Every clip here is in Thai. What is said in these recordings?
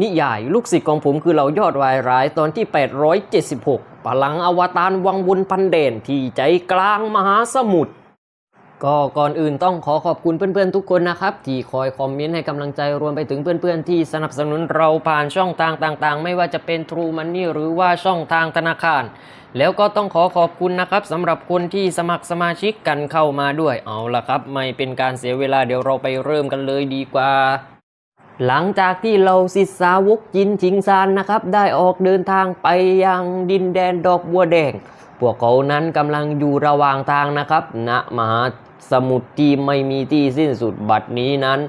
นิยายลูกศิษย์ของผมคือเหล่ายอดวายร้ายตอนที่ 876 พลังอวตารวังวนพันเด่นที่ใจกลางมหาสมุทรก็ก่อนอื่นต้องขอขอบคุณเพื่อนๆทุกคนนะครับ ที่คอยคอมเมนต์ให้กำลังใจรวมไปถึงเพื่อนๆ ที่สนับสนุนเราผ่านช่องทางต่างๆ ไม่ว่าจะเป็น True Money หรือว่าช่องทางธนาคาร แล้วก็ต้องขอขอบคุณนะครับสำหรับคนที่สมัครสมาชิกกันเข้ามาด้วยเอาละครับ ไม่เป็นการเสียเวลาเดี๋ยวเราไปเริ่มกันเลยดีกว่า หลังจากที่เราศิษย์สาวกจินชิงซานนะครับ ได้ออกเดินทางไปยังดินแดนดอกบัวแดง พวกเขานั้นกำลังอยู่ระหว่างทางนะครับณมหาสมุทรที่ไม่มีที่สิ้นสุดบัดนี้นั้น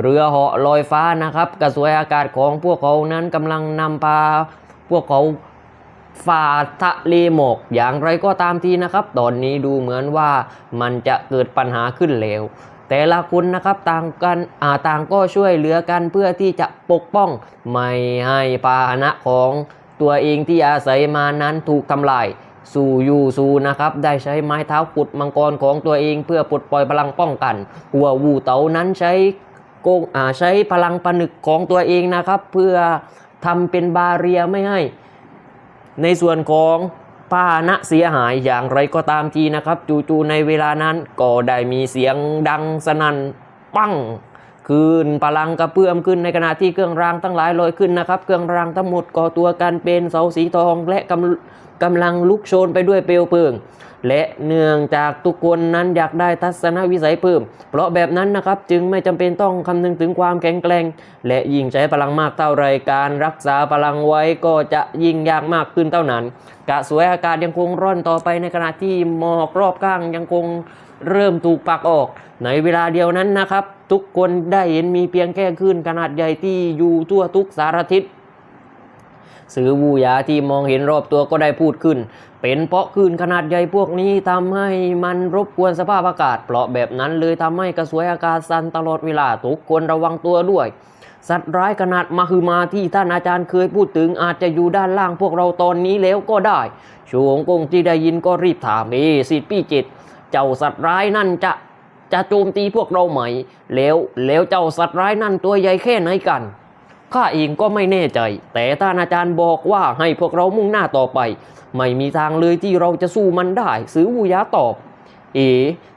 เรือเหาะลอยฟ้านะครับ กระสวยอากาศของพวกเขานั้นกำลังนำพาพวกเขาฝ่าทะเลหมอกอย่างไรก็ตามทีนะครับ ตอนนี้ดูเหมือนว่ามันจะเกิดปัญหาขึ้นแล้ว แต่ละคนนะครับต่างกันอ่าต่างก็ช่วยเหลือกันเพื่อที่จะปกป้อง ไม่ให้พาหนะของตัวเองที่อาศัยมานั้นถูกทำลายสู่ยูซูนะครับได้ใช้ไม้เท้าขุดมังกรของตัวเองเพื่อปลดปล่อยพลังป้องกันหัววูเต๋านั้นใช้โกงอ่าใช้พลังผนึกของตัวเองนะครับ เพื่อทำเป็นบาเรียไม่ให้ ในส่วนของ พาหนะเสียหายอย่างไรก็ตามทีนะครับ จู่ๆในเวลานั้นก็ได้มีเสียงดังสนั่นปั้ง คืนพลังกระเพื่อมขึ้นในขณะที่เครื่องรางทั้งหลายลอยขึ้นนะครับ เครื่องรางทั้งหมดก่อตัวกันเป็นเสาสีทองและกำกำลังลุกโชนไปด้วยเปลวเพลิง และเนื่องจากทุกคนนั้นอยากได้ทัศนวิสัยเพิ่ม เพราะแบบนั้นนะครับจึงไม่จำเป็นต้องคำนึงถึงความแข็งแกร่ง และยิ่งใช้พลังมากเท่าไรการรักษาพลังไว้ก็จะยิ่งยากมากขึ้นเท่านั้น กะสวยอากาศยังคงร่อนต่อไปในขณะที่หมอกรอบข้างยังคงเริ่มถูกปักออก ในเวลาเดียวนั้นนะครับ ทุกคนได้เห็นมีเพียงแค่คลื่นขนาดใหญ่ที่อยู่ทั่วทุกสารทิศสื่อวูหยาที่มองเห็นรอบตัวก็ได้พูดขึ้น เป็นเพราะคลื่นขนาดใหญ่พวกนี้ทำให้มันรบกวนสภาพอากาศเพราะแบบนั้นเลยทำให้กระสวยอากาศสั่นตลอดเวลาทุกคนระวังตัวด้วย สัตว์ร้ายขนาดมาคือมาที่ท่านอาจารย์เคยพูดถึงอาจจะอยู่ด้านล่างพวกเราตอนนี้แล้วก็ได้ชวงกงที่ได้ยินก็รีบถามเอสิทธิพี่จิต เจ้าสัตว์ร้ายนั่นจะ จะโจมตีพวกเราไหม แล้วแล้วเจ้าสัตว์ร้ายนั่นตัวใหญ่แค่ไหนกันข้าเองก็ไม่แน่ใจ แต่ท่านอาจารย์บอกว่าให้พวกเรามุ่งหน้าต่อไป ไม่มีทางเลยที่เราจะสู้มันได้ซื้อวูยาตอบ เอ๋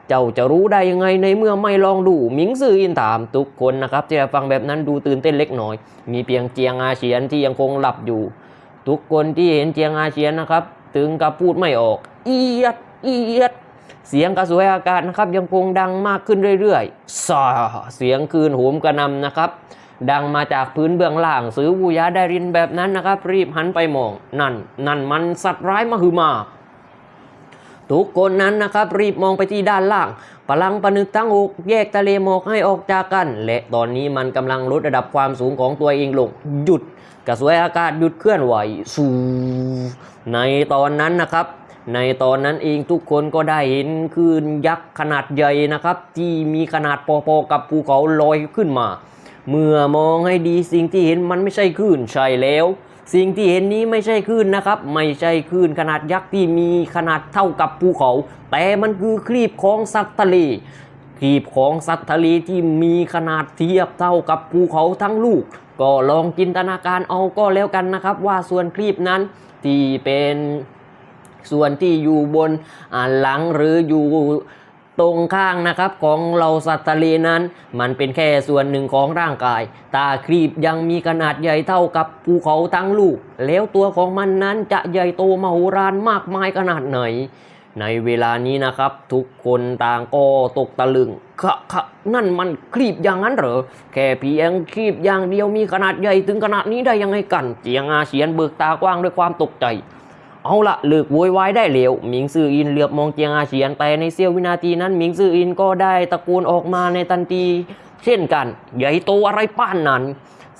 เจ้าจะรู้ได้ยังไงในเมื่อไม่ลองดูมิงซืออินถามทุกคนนะครับที่ฟังแบบนั้นดูตื่นเต้นเล็กน้อย มีเพียงเจียงอาเฉียนที่ยังคงหลับอยู่ ทุกคนที่เห็นเจียงอาเฉียนนะครับ ถึงกับพูดไม่ออก เอียดเอียด เสียงกระสวยอากาศนะครับยังคงดังมากขึ้นเรื่อยๆซาเสียงคืนโหมกระนำนะครับ ดังมาจากพื้นเบื้องล่างซื้อวูยาได้รินแบบนั้นนะครับ รีบหันไปมอง นั่น นั่นมันสัตว์ร้ายมาฮือมา ทุกคนนั้นนะครับรีบมองไปที่ด้านล่างพลังปนึกทั้งอกแยกทะเลหมอกให้ออกจากกัน และตอนนี้มันกำลังลดระดับความสูงของตัวเองลง หยุดกระสวยอากาศหยุดเคลื่อนไหว สูในตอนนั้นนะครับ ในตอนนั้นเองทุกคนก็ได้เห็นคลื่นยักษ์ขนาดใหญ่นะครับ ที่มีขนาดพอๆกับภูเขาลอยขึ้นมา เมื่อมองให้ดีสิ่งที่เห็นมันไม่ใช่คลื่นใช่แล้ว สิ่งที่เห็นนี้ไม่ใช่คลื่นนะครับ ไม่ใช่คลื่นขนาดยักษ์ที่มีขนาดเท่ากับภูเขา แต่มันคือครีบของสัตว์ทะเลครีบของสัตว์ทะเลที่มีขนาดเทียบเท่ากับภูเขาทั้งลูก ก็ลองจินตนาการเอาก็แล้วกันนะครับ ว่าส่วนครีบนั้นที่เป็น ส่วนที่อยู่บนหลังหรืออยู่ตรงข้างนะครับของเราสัตว์ทะเลนั้น มันเป็นแค่ส่วนหนึ่งของร่างกาย ตาครีบยังมีขนาดใหญ่เท่ากับภูเขาทั้งลูก แล้วตัวของมันนั้นจะใหญ่โตมโหฬารมากมายขนาดไหน ในเวลานี้นะครับ ทุกคนต่างก็ตกตะลึงคะคะนั่นมันครีบอย่างนั้นเหรอ แค่เพียงครีบอย่างเดียวมีขนาดใหญ่ถึงขนาดนี้ได้ยังไงกัน เจียงอาเฉียนเบิกตากว้างด้วยความตกใจ เอาละเลิกโวยวายได้เร็วหมิงซื่ออินเหลือบมองเจียงอาเฉียนแต่ในเสี้ยววินาทีนั้นหมิงซื่ออินก็ได้ตะโกนออกมาในทันทีเช่นกัน ใหญ่โตอะไรป้านนั้น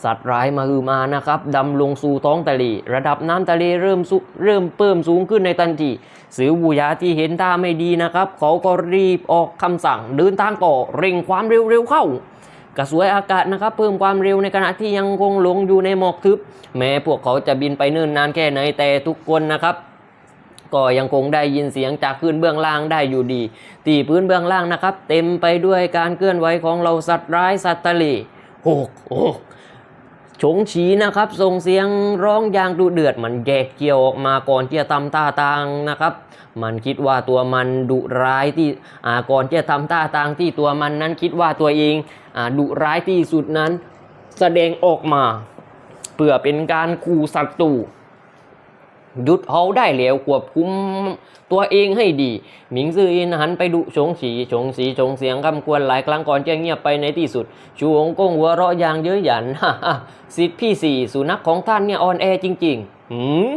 สัตว์ร้ายมาฮือมานะครับดำลงสู่ท้องทะเลระดับน้ำทะเลเริ่มสุเริ่มเพิ่มสูงขึ้นในทันทีสือบูยาที่เห็นท่าไม่ดีนะครับ เขาก็รีบออกคำสั่งเดินทางต่อเร่งความเร็วๆเข้า กระสวยอากาศนะครับเพิ่มความเร็วในขณะที่ยังคงหลงอยู่ในหมอกทึบ แม้พวกเขาจะบินไปเนิ่นนานแค่ไหนแต่ทุกคนนะครับก็ยังคงได้ยินเสียงจากพื้นเบื้องล่างได้อยู่ดี ที่พื้นเบื้องล่างนะครับ เต็มไปด้วยการเคลื่อนไหวของเราสัตว์ร้ายสัตว์ทะเลโอ้โอ้ ฉงฉีนะครับส่งเสียงร้องอย่างดุเดือดมันแยกเกี่ยวออกมาก่อนที่จะทำท่าทางนะครับ มันคิดว่าตัวมันดุร้ายที่อ่าก่อนที่จะทำท่าทางที่ตัวมันนั้นคิดว่าตัวเองอ่าดุร้ายที่สุดนั้น แสดงออกมา เพื่อเป็นการขู่ศัตรู หยุดเขาได้แล้วควบคุมตัวเองให้ดีหมิงซื่ออินหันไปดุชงฉีชงสีชงเสียงคำควรหลายครั้งก่อนจะเงียบไปในที่สุด ชูหงกงหัวเราะอย่างเย้ยหยันฮ่าฮ่าสิทธิ์พี่สี่สุนัขของท่านเนี่ยอ่อนแอจริงๆหืม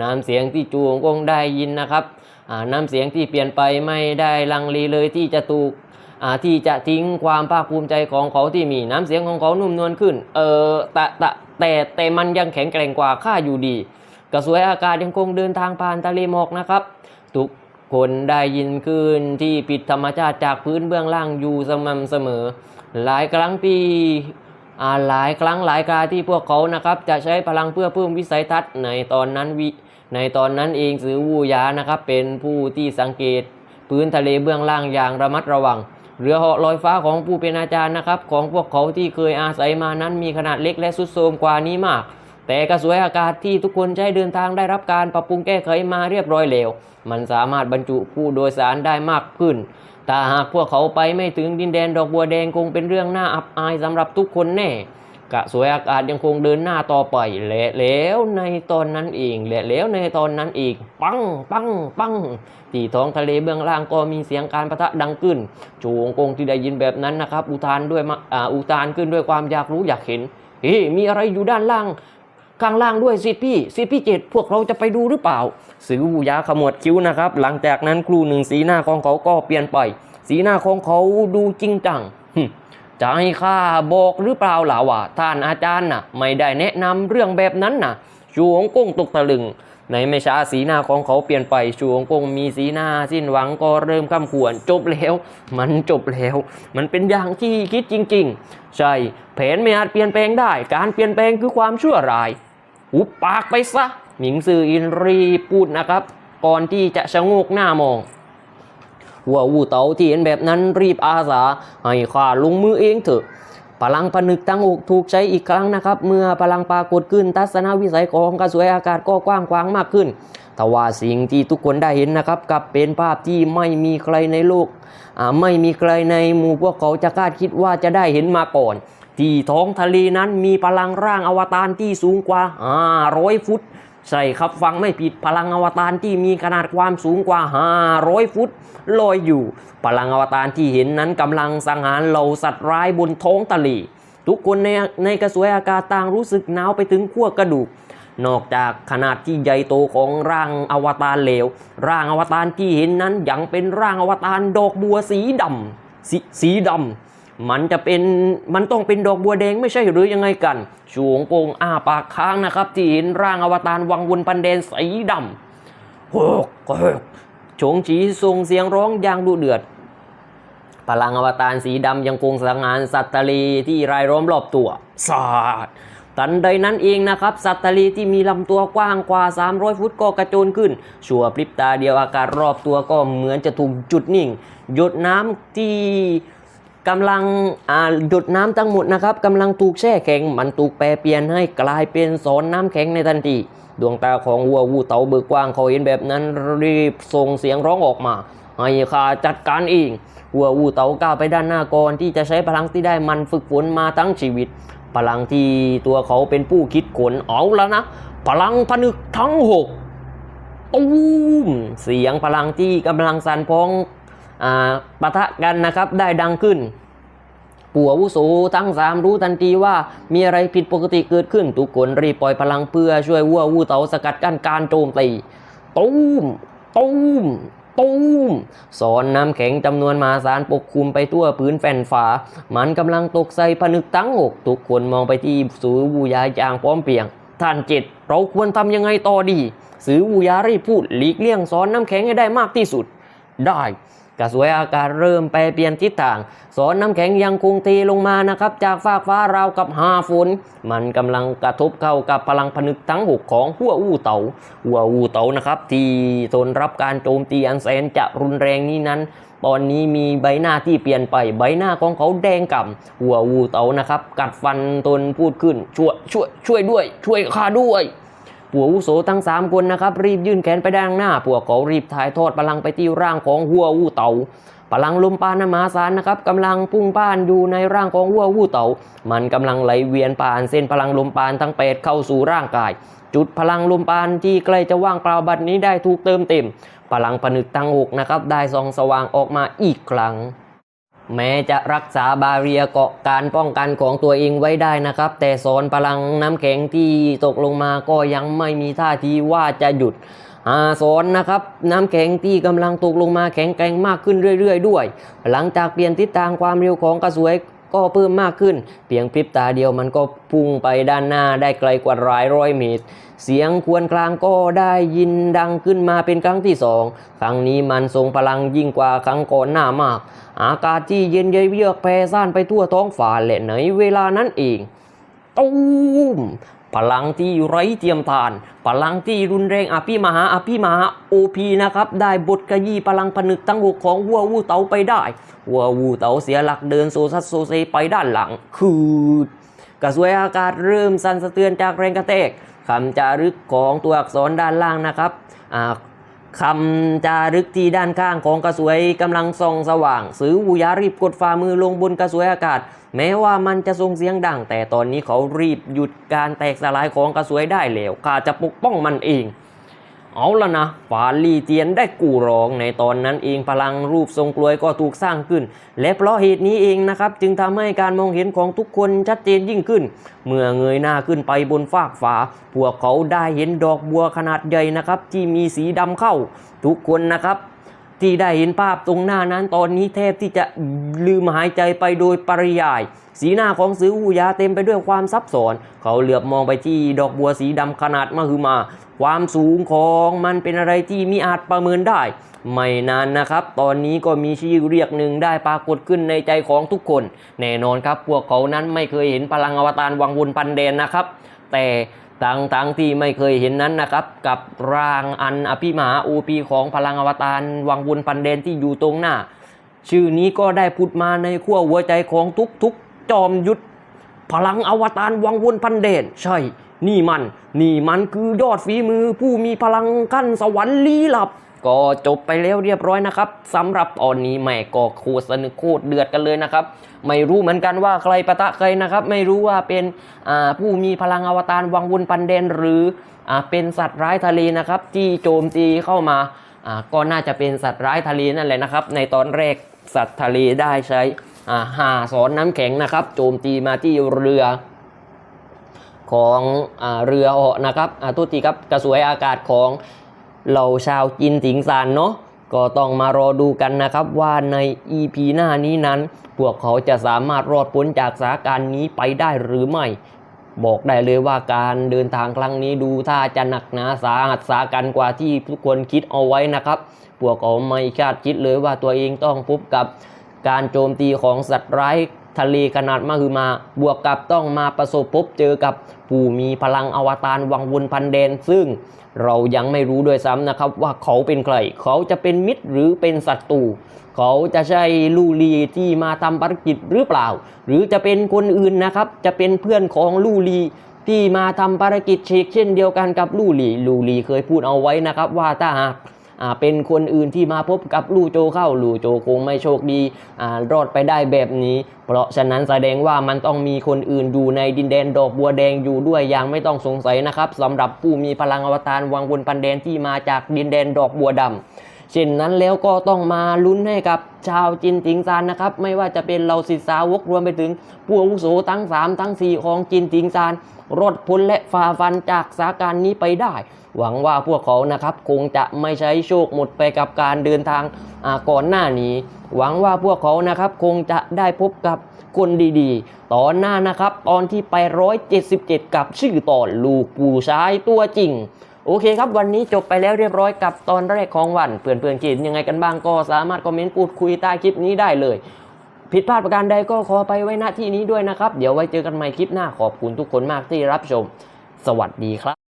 น้ำเสียงที่จูหงกงได้ยินนะครับอ่าน้ำเสียงที่เปลี่ยนไปไม่ได้ลังเลเลยที่จะถูกอ่าที่จะทิ้งความภาคภูมิใจของเขาที่มีน้ำเสียงของเขานุ่มนวลขึ้น เออแต่แต่แต่แต่มันยังแข็งแกร่งกว่าข้าอยู่ดี กระสวยอากาศยังคงเดินทางผ่านทะเลหมอกนะครับ ทุกคนได้ยินคลื่นที่ผิดธรรมชาติจากพื้นเบื้องล่างอยู่สม่ำเสมอ หลายครั้งที่อ่าหลายครั้งหลายคราที่พวกเขานะครับจะใช้พลังเพื่อเพิ่มวิสัยทัศน์ในตอนนั้นวิในตอนนั้นเองสือวูยานะครับ เป็นผู้ที่สังเกต พื้นทะเลเบื้องล่างอย่างระมัดระวังเรือเหาะลอยฟ้าของผู้เป็นอาจารย์นะครับ ของพวกเขาที่เคยอาศัยมานั้นมีขนาดเล็กและสุดโทรมกว่านี้มาก แต่กระสวยอากาศที่ทุกคนใช้เดินทางได้รับการปรับปรุงแก้ไขมาเรียบร้อยแล้วมันสามารถบรรจุผู้โดยสารได้มากขึ้นถ้าหากพวกเขาไปไม่ถึงดินแดนดอกบัวแดงคงเป็นเรื่องน่าอับอายสำหรับทุกคนแน่กระสวยอากาศยังคงเดินหน้าต่อไปและแล้วในตอนนั้นเองและแล้วในตอนนั้นอีก ปังปังปังที่ท้องทะเลเบื้องล่างก็มีเสียงการประทะดังขึ้นจูงกงที่ได้ยินแบบนั้นนะครับ อุทานด้วยอ,อุทานขึ้นด้วยความอยากรู้อยากเห็นเฮ้มีอะไรอยู่ด้านล่าง ข้างล่างด้วยสิทธิพี่สิทธิพี่เจตพวกเราจะไปดูหรือเปล่า สือหูยาขมวดคิ้วนะครับ หลังจากนั้นครูหนึ่งสีหน้าของเขาก็เปลี่ยนไป สีหน้าของเขาดูจริงจังจะให้ข้าบอกหรือเปล่าล่ะว่าท่านอาจารย์น่ะ ไม่ได้แนะนำเรื่องแบบนั้นน่ะชูหงกงตกตะลึง ในไม่ช้าสีหน้าของเขาเปลี่ยนไปชูหงกงมีสีหน้าสิ้นหวังก็เริ่มข้ามขวนจบแล้ว มันจบแล้ว มันเป็นอย่างที่คิดจริง ๆ ใช่ แผนไม่อาจเปลี่ยนแปลงได้ การเปลี่ยนแปลงคือความชั่วร้าย อุบปากไปซะ หมิงซืออินรีพูดนะครับ ก่อนที่จะชะโงกหน้ามองหัววูเต๋าที่เห็นแบบนั้นรีบอาสา ให้ข้าลงมือเองเถอะพลังผนึกตั้งอกถูกใช้อีกครั้งนะครับ เมื่อพลังปรากฏขึ้นทัศนวิสัยของกระสวยอากาศก็กว้างขวางมากขึ้นแต่ว่าสิ่งที่ทุกคนได้เห็นนะครับกับเป็นภาพที่ไม่มีใครในโลกไม่มีใครในหมู่พวกเขาจะคาดคิดว่าจะได้เห็นมาก่อน ที่ท้องทะเลนั้นมีพลังร่างอวตารที่สูงกว่า 500 ฟุต ใช่ครับฟังไม่ผิดพลังอวตารที่มีขนาดความสูงกว่า 500 ฟุตลอยอยู่ พลังอวตารที่เห็นนั้นกำลังสังหารเหล่าสัตว์ร้ายบนท้องทะเล ทุกคนในในกระสวยอากาศต่างรู้สึกหนาวไปถึงขั้วกระดูกนอกจากขนาดที่ใหญ่โตของร่างอวตารเหลว ร่างอวตารที่เห็นนั้นยังเป็นร่างอวตารดอกบัวสีดำสสีดำ มันจะเป็นมันต้องเป็นดอกบัวแดงไม่ใช่หรือยังไงกันชวงโกงอ้าปากค้างนะครับ ที่เห็นร่างอวตารวังวนปันแดนสีดำโฮกโฮกชงฉีส่งเสียงร้องอย่างดุเดือด พลังอวตารสีดำยังคงสังหารสัตว์ทะเลที่รายล้อมรอบตัวสาดทันใดนั้นเองนะครับ สัตว์ทะเลที่มีลำตัวกว้างกว่า 300 ฟุตก็กระโจนขึ้น ชั่วพริบตาเดียวอากาศรอบตัวก็เหมือนจะถูกจุดนิ่ง หยดน้ำที่ กำลังหยดน้ำทั้งหมดนะครับกำลังถูกแช่แข็ง มันถูกแปรเปลี่ยนให้กลายเป็นสอนน้ำแข็งในทันทีดวงตาของวัววูเตาเบิกกว้างเขาเห็นแบบนั้นรีบส่งเสียงร้องออกมาให้ข้าจัดการเองหัววูเตาก้าวไปด้านหน้าก่อนที่จะใช้พลังที่ได้มันฝึกฝนมาทั้งชีวิต พลังที่ตัวเขาเป็นผู้คิดขนเอาแล้วนะ พลังผนึกทั้งหกตูมเสียงพลังที่กำลังสั่นพ้อง ปะทะกันนะครับได้ดังขึ้นปัววุโสทั้งสามรู้ทันทีว่ามีอะไรผิดปกติเกิดขึ้น ทุกคนรีบปล่อยพลังเพื่อช่วยวัววูเตาสกัดกั้นการโจมตีตูมตูมตูมสอนน้ำแข็งจำนวนมหาศาลปกคลุมไปทั่วพื้นแผ่นฝา มันกำลังตกใส่ผนึกตั้งอก ทุกคนมองไปที่สูวูยาจางพร้อมเพรียง ท่านเจ็ดเราควรทำยังไงต่อดี สือวูยารีบพูดหลีกเลี่ยงสอนน้ำแข็งให้ได้มากที่สุด ได้ กระสวยอากาศเริ่มไปเปลี่ยนทิศทางสอนน้ำแข็งยังคงตีลงมานะครับ จากฟากฟ้าราวกับหาฝนมันกำลังกระทบเข้ากับพลังผนึกทั้งหกของหัวอู้เตาหัวอู้เตานะครับที่ทนรับการโจมตีอันแสนจะรุนแรงนี้นั้นตอนนี้มีใบหน้าที่เปลี่ยนไปใบหน้าของเขาแดงก่ำหัววูเตานะครับ กัดฟันตนพูดขึ้นช่วยช่วยช่วยด้วย ช่วยข้าด้วย ผัวอุโสทั้งสามคนนะครับ รีบยื่นแขนไปด้านหน้าพวกเขารีบถ่ายทอดพลังไปที่ร่างของหัววูเตาพลังลมปานมหาศาลนะครับกำลังพุ่งป้านอยู่ในร่างของหัววูเตามันกำลังไหลเวียนผ่านเส้นพลังลมปานทั้งแปดเข้าสู่ร่างกาย จุดพลังลมปานที่ใกล้จะว่างเปล่าบัดนี้ได้ถูกเติมเต็ม พลังผนึกทั้งหกนะครับได้ส่องสว่างออกมาอีกครั้ง แม้จะรักษาบาเรียเกาะการป้องกันของตัวเองไว้ได้นะครับ แต่โซนพลังน้ำแข็งที่ตกลงมาก็ยังไม่มีท่าทีว่าจะหยุดอาโซนนะครับน้ำแข็งที่กำลังตกลงมาแข็งแกร่งมากขึ้นเรื่อย ๆ ด้วย หลังจากเปลี่ยนทิศทางความเร็วของกระสวย ก็เพิ่มมากขึ้น เพียงพริบตาเดียวมันก็พุ่งไปด้านหน้าได้ไกลกว่าหลายร้อยเมตร เสียงควรกลางก็ได้ยินดังขึ้นมาเป็นครั้งที่สองครั้งนี้มันทรงพลังยิ่งกว่าครั้งก่อนหน้ามาก อากาศที่เย็นเยือกแผ่ซ่านไปทั่วท้องฟ้าและในเวลานั้นเองตูม พลังที่ไร้เทียมทาน พลังที่รุนแรงอภิมหาอภิมหาโอพีนะครับได้บทกยีพลังผนึกทั้งหกของวัววูเตาไปได้วัววูเตาเสียหลักเดินโซซัสโซเซไปด้านหลัง คืดกระสวยอากาศเริ่มสั่นสะเทือนจากแรงกระแทกคำจารึกของตัวอักษรด้านล่างนะครับอ่าคำจารึกที่ด้านข้างของกระสวยกำลังส่องสว่าง สือวูยารีบกดฝ่ามือลงบนกระสวยอากาศ แม้ว่ามันจะส่งเสียงดัง แต่ตอนนี้เขารีบหยุดการแตกสลายของกระสวยได้แล้วข้าจะปกป้องมันเอง เอาละนะฟาลีเตียนได้กู่ร้องในตอนนั้นเองพลังรูปทรงกลวยก็ถูกสร้างขึ้น และเพราะเหตุนี้เองนะครับ จึงทำให้การมองเห็นของทุกคนชัดเจนยิ่งขึ้น เมื่อเงยหน้าขึ้นไปบนฟากฟ้าพวกเขาได้เห็นดอกบัวขนาดใหญ่นะครับ ที่มีสีดำเข้า ทุกคนนะครับ ที่ได้เห็นภาพตรงหน้านั้นตอนนี้แทบที่จะลืมหายใจไปโดยปริยาย สีหน้าของซื้อหูยาเต็มไปด้วยความซับซ้อน เขาเหลือบมองไปที่ดอกบัวสีดำขนาดมหึมา ความสูงของมันเป็นอะไรที่มิอาจประเมินได้ ไม่นานนะครับ ตอนนี้ก็มีชื่อเรียกหนึ่งได้ปรากฏขึ้นในใจของทุกคน แน่นอนครับพวกเขานั้นไม่เคยเห็นพลังอวตารวังวนพันเดนนะครับ แต่ ต่างๆที่ไม่เคยเห็นนั้นนะครับ กับร่างอันอภิมหาอูปีของพลังอวตารวังวนพันเดนที่อยู่ตรงหน้า ชื่อนี้ก็ได้พูดมาในขั้วหัวใจของทุกๆจอมยุทธพลังอวตารวังวนพันเดนใช่ นี่มัน นี่มันคือยอดฝีมือผู้มีพลังขั้นสวรรค์ลี้ลับ ก็จบไปแล้วเรียบร้อยนะครับสำหรับตอนนี้แม่ก็โคตรสนุกโคตรเดือดกันเลยนะครับ ไม่รู้เหมือนกันว่าใครปะทะใครนะครับ ไม่รู้ว่าเป็นผู้มีพลังอวตารวังวนพันเดนหรืออเป็นสัตว์ร้ายทะเลนะครับที่โจมตีเข้ามาก็น่าจะเป็นสัตว์ร้ายทะเลนั่นแหละนะครับ ในตอนแรกสัตว์ทะเลได้ใช้อ่าหาสอนน้ำแข็งนะครับ โจมตีมาที่เรือของอเรือเหาะนะครับอ่าทุติครับกระสวยอากาศของ เหล่าชาวจีนสิงซานเนาะก็ต้องมารอดูกันนะครับว่าใน EP หน้านี้นั้น พวกเขาจะสามารถรอดพ้นจากสถานการณ์นี้ไปได้หรือไม่ บอกได้เลยว่าการเดินทางครั้งนี้ดูถ้าจะหนักหนาสาหัสสากันกว่าที่ทุกคนคิดเอาไว้นะครับ พวกเขาไม่คาดคิดเลยว่าตัวเองต้องพบกับ การโจมตีของสัตว์ร้ายทะเลขนาดมหึมา บวกกับต้องมาประสบพบเจอกับผู้มีพลังอวตารวังวนพันเดน ซึ่งเรายังไม่รู้ด้วยซ้ำนะครับว่าเขาเป็นใคร เขาจะเป็นมิตรหรือเป็นศัตรู เขาจะใช่ลูลีที่มาทำภารกิจหรือเปล่า หรือจะเป็นคนอื่นนะครับ จะเป็นเพื่อนของลูลีที่มาทำภารกิจเชกเช่นเดียวกันกับลูลีลูลีเคยพูดเอาไว้นะครับว่าถ้าหาก เป็นคนอื่นที่มาพบกับลู่โจเข้าลู่โจคงไม่โชคดีอรอดไปได้แบบนี้ เพราะฉะนั้นแสดงว่ามันต้องมีคนอื่นอยู่ในดินแดนดอกบัวแดงอยู่ด้วยอย่างไม่ต้องสงสัยนะครับสำหรับผู้มีพลังอวตารวังวนพันแดนที่มาจากดินแดนดอกบัวดำ เช่นนั้นแล้วก็ต้องมาลุ้นให้กับชาวจินติงซานนะครับ ไม่ว่าจะเป็นเราศิษย์สาวกรวมไปถึงผู้อาวุโสทั้ง 3 ทั้ง 4 ของจินติงซานรอดพ้นและฝ่าฟันจากสถานการณ์นี้ไปได้ หวังว่าพวกเขานะครับคงจะไม่ใช้โชคหมดไปกับการเดินทางก่อนหน้านี้ หวังว่าพวกเขานะครับคงจะได้พบกับคนดีๆ ตอนหน้านะครับ ตอนที่ไป 177 กับชื่อตอนลูกผู้ชายตัวจริง โอเคครับ วันนี้จบไปแล้วเรียบร้อยกับตอนแรกของวัน เพื่อนๆคิดยังไงกันบ้างก็สามารถคอมเมนต์พูดคุยใต้คลิปนี้ได้เลย ผิดพลาดประการใดก็ขอไปไว้ณที่นี้ด้วยนะครับ เดี๋ยวไว้เจอกันใหม่คลิปหน้าขอบคุณทุกคนมากที่รับชม สวัสดีครับ